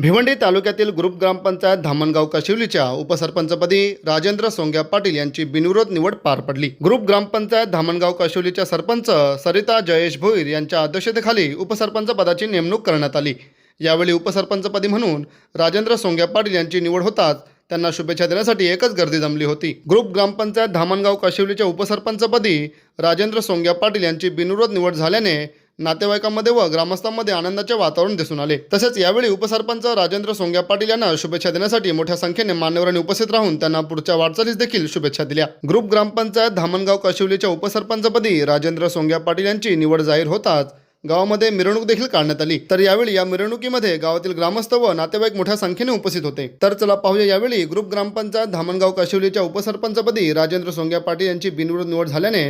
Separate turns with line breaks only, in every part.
भिवंडी तालुक्यातील ग्रुप ग्रामपंचायत धामणगाव कशिवलीच्या उपसरपंचपदी राजेंद्र सोंग्या पाटील यांची बिनविरोध निवड पार पडली. ग्रुप ग्रामपंचायत धामणगाव कशिवलीच्या सरपंच सरिता जयेश भोईर यांच्या अध्यक्षतेखाली उपसरपंच पदाची नेमणूक करण्यात आली. यावेळी उपसरपंचपदी म्हणून राजेंद्र सोंग्या पाटील यांची निवड होताच त्यांना शुभेच्छा देण्यासाठी एकच गर्दी जमली होती. ग्रुप ग्रामपंचायत धामणगाव कशिवलीच्या उपसरपंचपदी राजेंद्र सोंग्या पाटील यांची बिनविरोध निवड झाल्याने नातेवाईकांमध्ये व ग्रामस्थांमध्ये आनंदाचे वातावरण दिसून आले. तसेच यावेळी उपसरपंच राजेंद्र सोंग्या पाटील यांना शुभेच्छा देण्यासाठी मोठ्या संख्येने मान्यवरांनी उपस्थित राहून त्यांना पुढच्या वाटचालीस देखील शुभेच्छा दिल्या. ग्रुप ग्रामपंचायत धामणगाव कशिवलीच्या उपसरपंचपदी राजेंद्र सोंग्या पाटील यांची निवड जाहीर होताच गावामध्ये मिरवणूक देखील काढण्यात आली. तर यावेळी या मिरवणुकीमध्ये गावातील ग्रामस्थ व नातेवाईक मोठ्या संख्येने उपस्थित होते. तर चला पाहूया यावेळी ग्रुप ग्रामपंचायत धामणगाव कशिवलीच्या उपसरपंचपदी राजेंद्र सोंग्या पाटील यांची बिनविरोध निवड झाल्याने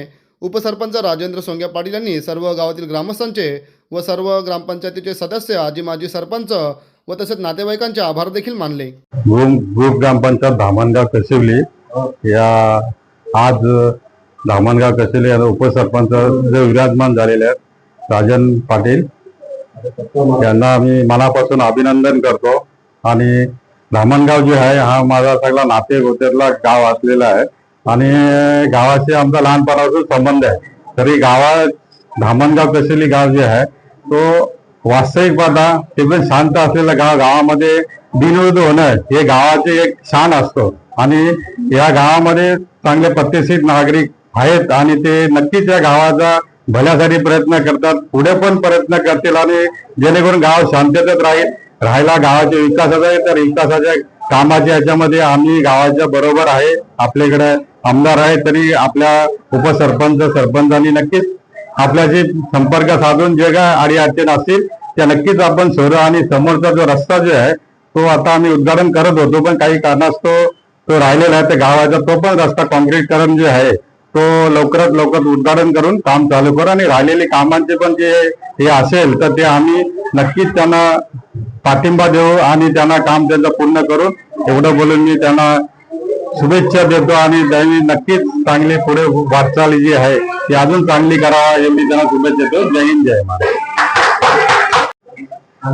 उपसरपंच राजेंद्र सोंग्या पाटील यांनी सर्व गावातील ग्रामस्थांचे व सर्व ग्रामपंचायतीचे सदस्य आजी माजी सरपंच व तसेच नातेवाईकांचे आभार देखील मानले.
ग्रुप ग्रामपंचायत धामणगाव कशिवली या आज धामणगाव कशिवली या उपसरपंच जे विराजमान झालेले आहेत राजन पाटील. यांना आम्ही मनापासून अभिनंदन करतो. आणि धामणगाव जे आहे हा माझा सगळा नाते गोत्यातला गाव असलेला आहे. आणि गावाशी आमचा लहानपणापासून संबंध आहे. तरी गावात धामणगाव तसेली गाव जे आहे तो वास्तविक पाहता ते पण शांत असलेलं गाव गावामध्ये बिनविध होणं हे गावाचे एक शान असतो. आणि या गावामध्ये चांगले पत्तेशीर नागरिक आहेत आणि ते नक्कीच या गावाचा भल्यासाठी प्रयत्न करतात पुढे पण प्रयत्न करतील आणि जेणेकरून गाव शांततेत राहील. राहायला गावाच्या विकासाचा तर विकासाच्या कामाच्या याच्यामध्ये आम्ही गावाच्या बरोबर आहे आपल्याकडे आमदार आहे तरी आपल्या उपसरपंच सरपंचांनी नक्कीच आपल्याशी संपर्क साधून जे काय आडी अडचण असतील त्या नक्कीच आपण शहर आणि समोरचा जो रस्ता जो आहे तो आता आम्ही उद्घाटन करत होतो पण काही कारणास्तव तो राहिलेला आहे त्या गावाचा तो पण रस्ता कॉन्क्रीटकरण जे आहे तो लवकरात लवकर उद्घाटन करून काम चालू करू आणि राहिलेले कामांचे पण जे हे असेल तर ते आम्ही नक्कीच त्यांना पाठिंबा देऊ आणि त्यांना काम त्यांचं पूर्ण करून एवढं बोलून मी त्यांना शुभेच्छा देतो आणि त्यांनी नक्कीच चांगली पुढे वाटचाल जी आहे ती अजून चांगली करावा एवढी त्यांना शुभेच्छा देतो जय हिंद जय महाराज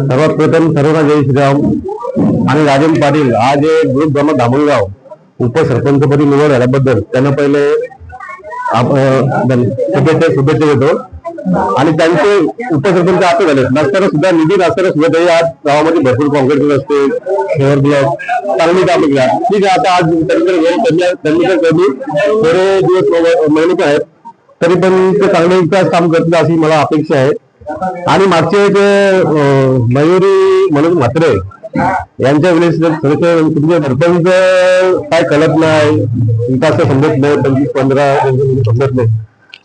सर्वात प्रथम सर्वांना जय श्रीराम आणि राजन पाटील आज हे ग्रुप ब्रह्म धामणगाव उपसरपंचपदी निवड झाल्याबद्दल त्यांना पहिले शुभेच्छा शुभेच्छा देतो. आणि त्यांचे उपसरपंच आता झाले. नसताना सुद्धा निधी नसताना सुद्धा ते आज गावामध्ये भरपूर काँग्रेस असते शहर ब्लॉक चांगली कामं केल्या ठीक आहे आता आज त्यांच्याकडे वेळ कमी त्यांनी तर कमी. थोडे दिवस महिने आहेत. तरी पण ते चांगले विकास काम करतील अशी मला अपेक्षा आहे. आणि मागचे एक मयुरी म्हणून म्हात्रे यांच्या वेळेस जर तुमचे सरपंच काय कळत नाही विकास समजत नाही पंचवीस पंधरा म्हणजे समजत नाही.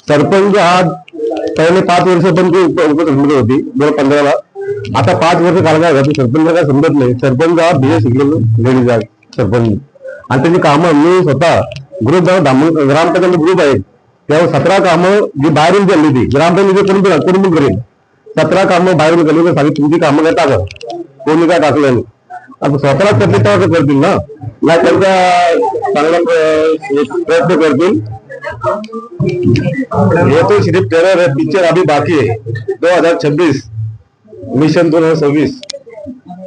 सरपंच हा पहिले पाच वर्ष पण ती उपसरपंच होती दोन पंधराला. आता पाच वर्ष काढणार जाते सरपंच काय समजत नाही. सरपंच हा बी ए शिकलेलो लेडीज आहे सरपंच. आणि त्याची कामं मी स्वतः ग्रुप ग्रामपंचायत ग्रुप आहे. तेव्हा सतरा कामं जी बाहेरून चालली ती ग्रामपंचायत करून पण- करून पण करेल. सतरा कामं बाहेरून केली तर सांगितलं तुमची कामं काय टाका कोणी काय टाकलं नाही. आता स्वतःला करतील तेव्हा करतील ना? नाही त्यांचा चांगला प्रयत्न करतील. ये तो सिर्फ टेरर है पिक्चर अभी बाकी है दो हजार छब्बीस. मिशन दोन हजार सव्वीस.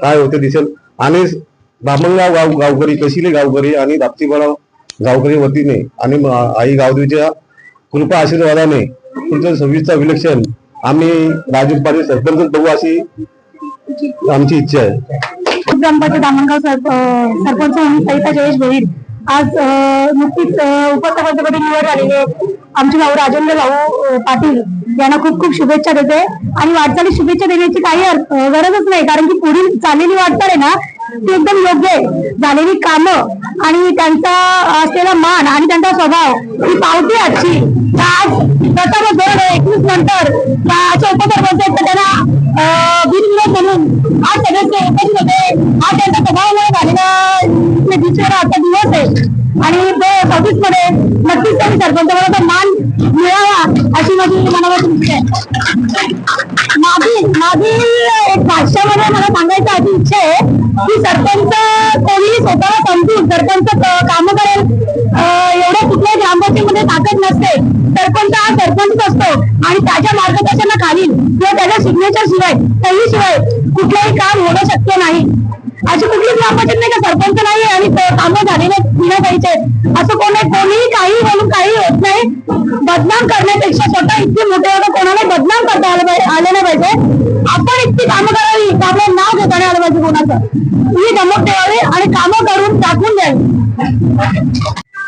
काय होते दिसेल? आणि बामणगाव गाव गावकरी कशीले गावकरी आणि दाप्तीपाडा गावकरी वतीने आणि आई गावदेवीच्या कृपा आशीर्वादाने पुढच्या सव्वीसचा विलक्षण आम्ही राजू पाटील सरपंच बघू अशी आमची इच्छा आहे.
ग्रामपंचायत दामणगाव सरपंच म्हणून सरिता जयेश भोईर आज नुकतीच अं, निवड झालेली आमचे भाऊ राजेंद्र भाऊ पाटील यांना खूप खूप शुभेच्छा देते. आणि वाटचाली शुभेच्छा देण्याची काही गरजच नाही. कारण की पुढील चाललेली वाटचाल आहे ना ती एकदम योग्य आहे. झालेली कामं आणि त्यांचा असलेला मान आणि त्यांचा स्वभाव ही पावती आजची. आज प्रथम दोन एकवीस नंतर उपसरपंच त्यांना बिनविरोध म्हणून आज सदस्य उपस्थित होते. आज त्यांचा स्वभावामुळे झालेला दिवसाचा आता दिवस आहे. आणि सव्वीसमध्ये नक्कीच त्यांनी सरपंचाबरोबर मान मिळावा अशी माझी मनापासून माझी माझी एक भाषामध्ये मला सांगायचं अशी इच्छा आहे की सरपंच कोणी स्वतःला समजून सरपंच काम करेल एवढ्या कुठल्या ग्रामपंचायतीमध्ये ताकद नसते सरपंच हा सरपंच असतो. आणि त्याच्या मार्गदर्शनाखाली किंवा त्याच्या सिग्नेचर शिवाय काही शिवाय कुठलंही काम होणं शक्य नाही. अशी कुठली ग्रामपंचायत नाही का सरपंच नाही आणि कामं झालेले दिलं पाहिजे. असं कोणी कोणीही काही बोलून काही होत नाही. बदनाम करण्यापेक्षा स्वतः इतके मोठे होतं कोणाला बदनाम करता आलं पाहिजे नाही पाहिजे. आपण इतकी कामं करावी का आपलं नाव घेता आलं पाहिजे कोणाचं. ही धमक ठेवावी आणि कामं करून दाखवून द्यावी.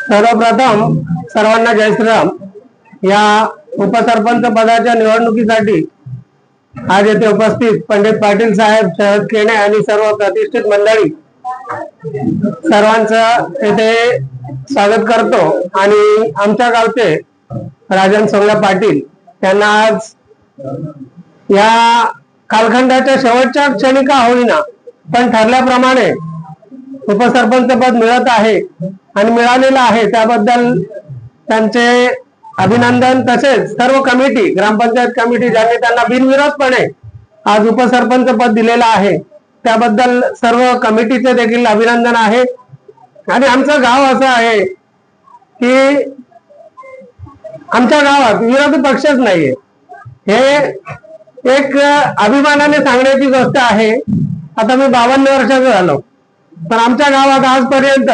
सर्वप्रथम सर्वांना जय श्रीराम. या उपसरपंच पदाच्या निवडणुकीसाठी आज येथे उपस्थित पंडित पाटील साहेब शरद केणे आणि सर्व प्रतिष्ठित मंडळी सर्वांचं येथे स्वागत करतो. आणि आमच्या गावचे राजन सोंगा पाटील त्यांना आज या कालखंडाच्या शेवटच्या क्षणी का होईना पण ठरल्याप्रमाणे उपसरपंच पद मिळत आहे आणि मिळालेलं आहे. त्याबद्दल त्यांचे अभिनंदन. तसेच सर्व कमिटी ग्रामपंचायत कमिटी ज्यांनी त्यांना बिनविरोधपणे आज उपसरपंच पद दिलेलं आहे त्याबद्दल सर्व कमिटीचे देखील अभिनंदन आहे. आणि आमचं गाव असं आहे की आमच्या गावात विरोधी पक्षच नाहीये. हे एक अभिमानाने सांगण्याची गोष्ट आहे. आता मी बावन्न वर्षाचा झालो. पण आमच्या गावात आजपर्यंत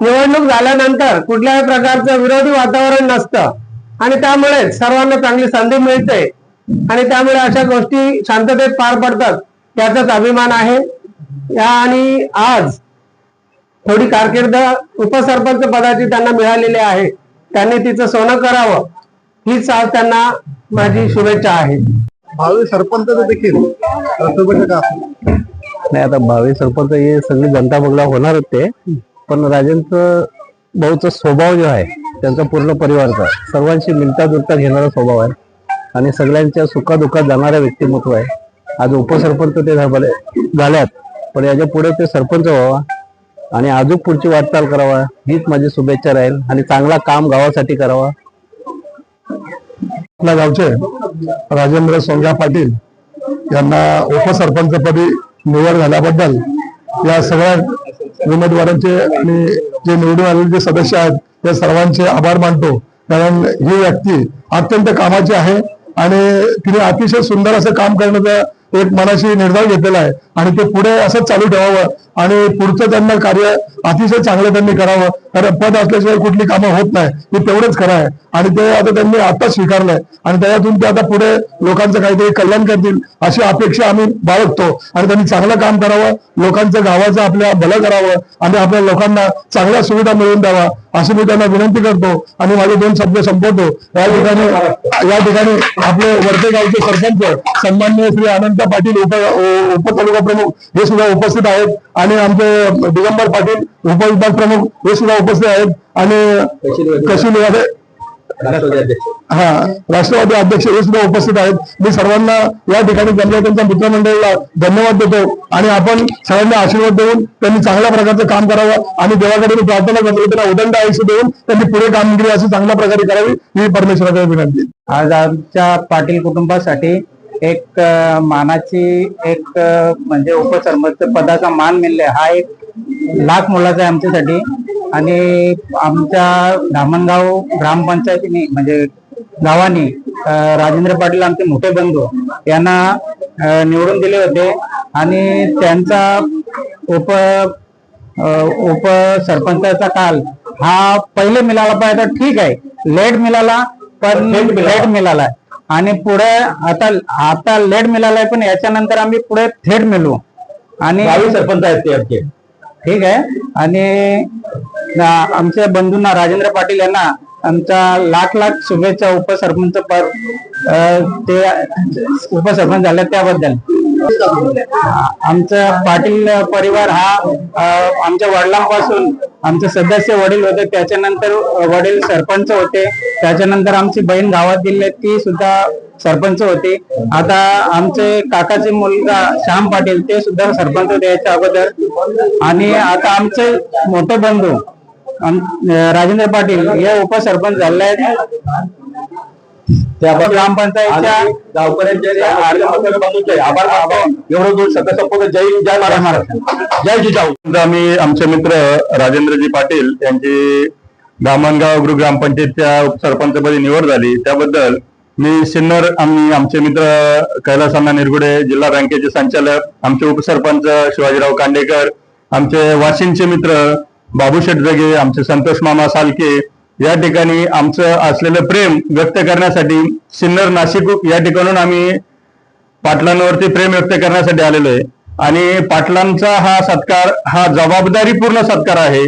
निवडणूक झाल्यानंतर कुठल्याही प्रकारचं विरोधी वातावरण नसतं. आणि त्यामुळे सर्वांना चांगली संधी मिळते. आणि त्यामुळे अशा गोष्टी शांततेत पार पडतात. याचाच अभिमान आहे. या आणि आज थोडी कारकीर्द उपसरपंच पदाची त्यांना मिळालेली आहे. त्यांनी तिचं सोनं करावं हीच आज त्यांना माझी शुभेच्छा आहे.
भावी सरपंच देखील
नाही आता भावी सरपंच हे सगळी जनता बंगला होणार ते. पण राजेंचं भाऊचा स्वभाव जो आहे त्यांचा पूर्ण परिवारचा सर्वांशी मिळता जुळता घेणारा स्वभाव आहे. आणि सगळ्यांच्या सुखादुखात जाणारं व्यक्तिमत्व आहे. आज उपसरपंच ते झाले झाल्यात. पण याच्यापुढे ते सरपंच व्हावा आणि अजून पुढची वाटचाल करावा हीच माझी शुभेच्छा राहील. आणि चांगला काम गावासाठी करावा.
आपल्या गावचे राजेंद्र सोंगा पाटील यांना उपसरपंचपदी निवड झाल्याबद्दल या सगळ्या उमेदवारांचे आणि जे निवडून आलेले जे सदस्य आहेत त्या सर्वांचे आभार मानतो. कारण ही व्यक्ती अत्यंत कामाची आहे आणि तिने अतिशय सुंदर असं काम करण्याचा एक मनाशी निर्धार घेतलेला आहे. आणि ते पुढे असंच चालू ठेवावं. आणि पुढचं त्यांना कार्य अतिशय चांगलं त्यांनी करावं. कारण पद असल्याशिवाय कुठली कामं होत नाही. हे तेवढंच खरं आहे. आणि ते आता त्यांनी आता स्वीकारलंय. आणि त्याच्यातून ते आता पुढे लोकांचं काहीतरी कल्याण करतील अशी अपेक्षा आम्ही बाळगतो. आणि त्यांनी चांगलं काम करावं लोकांचं गावाचं आपल्या भलं करावं आणि आपल्या लोकांना चांगल्या सुविधा मिळवून द्यावा अशी मी त्यांना विनंती करतो. आणि माझे दोन शब्द संपवतो. या ठिकाणी या ठिकाणी आपले वरते गावचे सरपंच सन्मान्य श्री अनंत पाटील उप उपतालुका प्रमुख हे सुद्धा उपस्थित आहेत. आणि आमचे दिगंबर पाटील उपविभाग प्रमुख हे सुद्धा उपस्थित आहेत. आणि कशी हा राष्ट्रवादी अध्यक्ष. हे सुद्धा उपस्थित आहेत. मी सर्वांना या ठिकाणी जमल्या त्यांच्या मित्रमंडळीला धन्यवाद देतो. आणि आपण सगळ्यांना आशीर्वाद देऊन त्यांनी चांगल्या प्रकारचं काम करावं. आणि देवाकडे मी प्रार्थना करतो त्यांना उदंड आयुष्य देऊन त्यांनी पुढे कामगिरी अशी चांगल्या प्रकारे करावी ही परमेश्वराकडे विनंती
आज आमच्या पाटील कुटुंबासाठी एक मानाची एक म्हणजे उपसरपंच पदाचा मान मिळणे हा एक लाख मोलाचा आहे आमच्यासाठी. आणि आमच्या धामणगाव ग्रामपंचायतीने म्हणजे गावाने राजेंद्र पाटील आमचे मोठे बंधू यांना निवडून दिले होते. आणि त्यांचा उप उप सरपंचाचा काल हा पहिले मिळाला पाहिजे ठीक आहे. लेट मिळाला पण लेट मिळालाय आणि पुढे आता आता लेट मिळालाय पण याच्यानंतर आम्ही पुढे थेट मिळू आणि सरपंच आहेत ते ठीक आहे. आणि आमच्या बंधूंना राजेंद्र पाटील यांना आमचा लाख लाख शुभेच्छा उपसरपंच पद ते उपसरपंच झाले त्याबद्दल. आमचा पाटील परिवार हा आमच्या वडिलांपासून आमचे सदस्य वडील होते. त्याच्यानंतर वडील सरपंच होते. त्याच्यानंतर आमची बहीण गावात दिली ती सुद्धा सरपंच होते. आता आमचे काकाचे मुलगा श्याम पाटील ते सुद्धा सरपंच होते याच्या अगोदर. आणि आता आमचे मोठे बंधू राजेंद्र पाटील हे उपसरपंच झाले आहेत. ग्रामपंचायतच्या गावकऱ्यांचे जय हिंद, जय महाराष्ट्र. जय जिजाऊ.
आम्ही आमचे मित्र राजेंद्रजी पाटील यांची धामणगाव गृह ग्रामपंचायतच्या उपसरपंचपदी निवड झाली. त्याबद्दल
मी सिन्नर आम्ही आमचे मित्र कैलास अण्णा निरगुडे जिल्हा बँकेचे संचालक आमचे उपसरपंच शिवाजीराव कांडेकर आमचे वाशिमचे मित्र बाबू जगे आमचे संतोष मामा सालके या ठिकाणी आमचं असलेलं प्रेम व्यक्त करण्यासाठी सिन्नर नाशिक या ठिकाणून आम्ही पाटलांवरती प्रेम व्यक्त करण्यासाठी आलेलो आहे. आणि पाटलांचा हा सत्कार हा जबाबदारीपूर्ण सत्कार आहे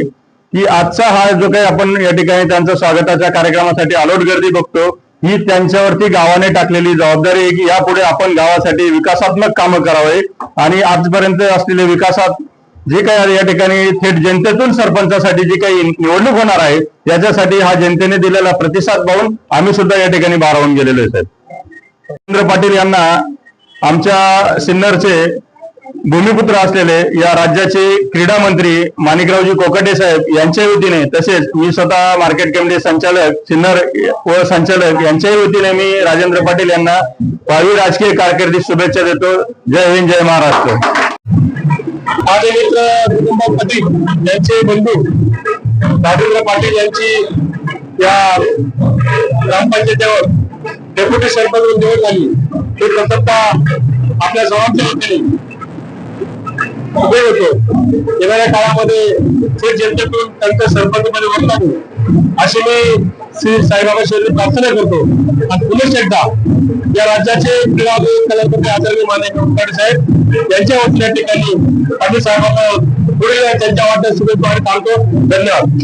की आजचा हा जो काही आपण या ठिकाणी त्यांचा स्वागताच्या कार्यक्रमासाठी आलोट गर्दी बघतो ही त्यांच्यावरती गावाने टाकलेली जबाबदारी आहे की यापुढे आपण गावासाठी विकासात्मक कामं करावे आणि आजपर्यंत असलेले विकासात जे काही या ठिकाणी थेट जनतेतून सरपंचासाठी जी काही निवडणूक होणार आहे याच्यासाठी हा जनतेने दिलेला प्रतिसाद पाहून आम्ही सुद्धा या ठिकाणी बारावून गेलेलो आहे साहेब. रवींद्र पाटील यांना आमच्या सिन्नरचे भूमिपुत्र असलेले या राज्याचे क्रीडा मंत्री माणिकरावजी कोकटे साहेब यांच्या वतीने तसेच मी स्वतः मार्केट कमिटी संचालक सिन्नर व संचालक यांच्याही वतीने मी राजेंद्र पाटील यांना भावी राजकीय कारकिर्दीत शुभेच्छा देतो. जय हिंद जय महाराष्ट्र.
माझे मित्र कुटुंब पाटील यांचे बंधू राजेंद्र पाटील यांची या ग्रामपंचायतीवर डेप्युटी सरपंच म्हणून निवड झाली. ही प्रथमतः आपल्या सर्वांच्या वतीने उभे होतो. येणाऱ्या काळामध्ये थेट जनतेतून त्यांच्या सरपंचमध्ये वर्तवून अशी मी श्री साईबाबा शेळी प्रार्थना करतो. आणि पुनश्च एकदा या राज्याचे क्रीडा कलापती आदरणीय माने साहेब यांच्या वतीने ठिकाणी पाटील साहेबांना पुढे त्यांच्या वाटत शुभेच्छा आणि सांगतो. धन्यवाद.